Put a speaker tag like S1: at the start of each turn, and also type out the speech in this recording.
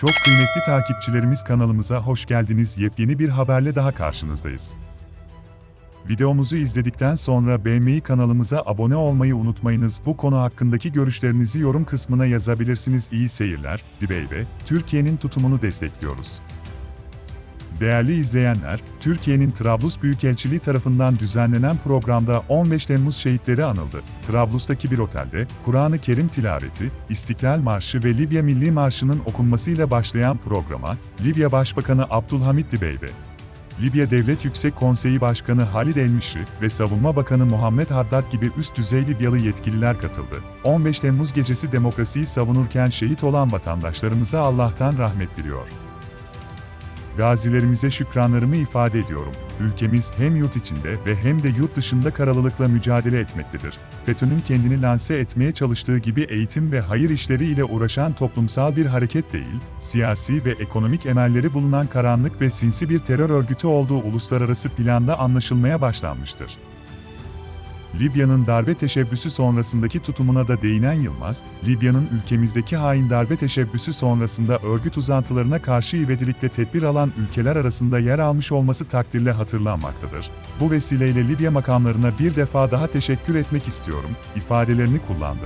S1: Çok kıymetli takipçilerimiz kanalımıza hoş geldiniz. Yepyeni bir haberle daha karşınızdayız. Videomuzu izledikten sonra beğenmeyi kanalımıza abone olmayı unutmayınız. Bu konu hakkındaki görüşlerinizi yorum kısmına yazabilirsiniz. İyi seyirler. Dibeybe, Türkiye'nin tutumunu destekliyoruz. Değerli izleyenler, Türkiye'nin Trablus Büyükelçiliği tarafından düzenlenen programda 15 Temmuz şehitleri anıldı. Trablus'taki bir otelde, Kur'an-ı Kerim tilaveti, İstiklal Marşı ve Libya Milli Marşı'nın okunmasıyla başlayan programa, Libya Başbakanı Abdülhamit Dibeybe, Libya Devlet Yüksek Konseyi Başkanı Halid Elmişri ve Savunma Bakanı Muhammed Haddad gibi üst düzey Libyalı yetkililer katıldı. 15 Temmuz gecesi demokrasiyi savunurken şehit olan vatandaşlarımıza Allah'tan rahmet diliyor. Gazilerimize şükranlarımı ifade ediyorum. Ülkemiz hem yurt içinde ve hem de yurt dışında karalılıkla mücadele etmektedir. FETÖ'nün kendini lanse etmeye çalıştığı gibi eğitim ve hayır işleri ile uğraşan toplumsal bir hareket değil, siyasi ve ekonomik emelleri bulunan karanlık ve sinsi bir terör örgütü olduğu uluslararası planda anlaşılmaya başlanmıştır. Libya'nın darbe teşebbüsü sonrasındaki tutumuna da değinen Yılmaz, Libya'nın ülkemizdeki hain darbe teşebbüsü sonrasında örgüt uzantılarına karşı ivedilikle tedbir alan ülkeler arasında yer almış olması takdirle hatırlanmaktadır. Bu vesileyle Libya makamlarına bir defa daha teşekkür etmek istiyorum, ifadelerini kullandı.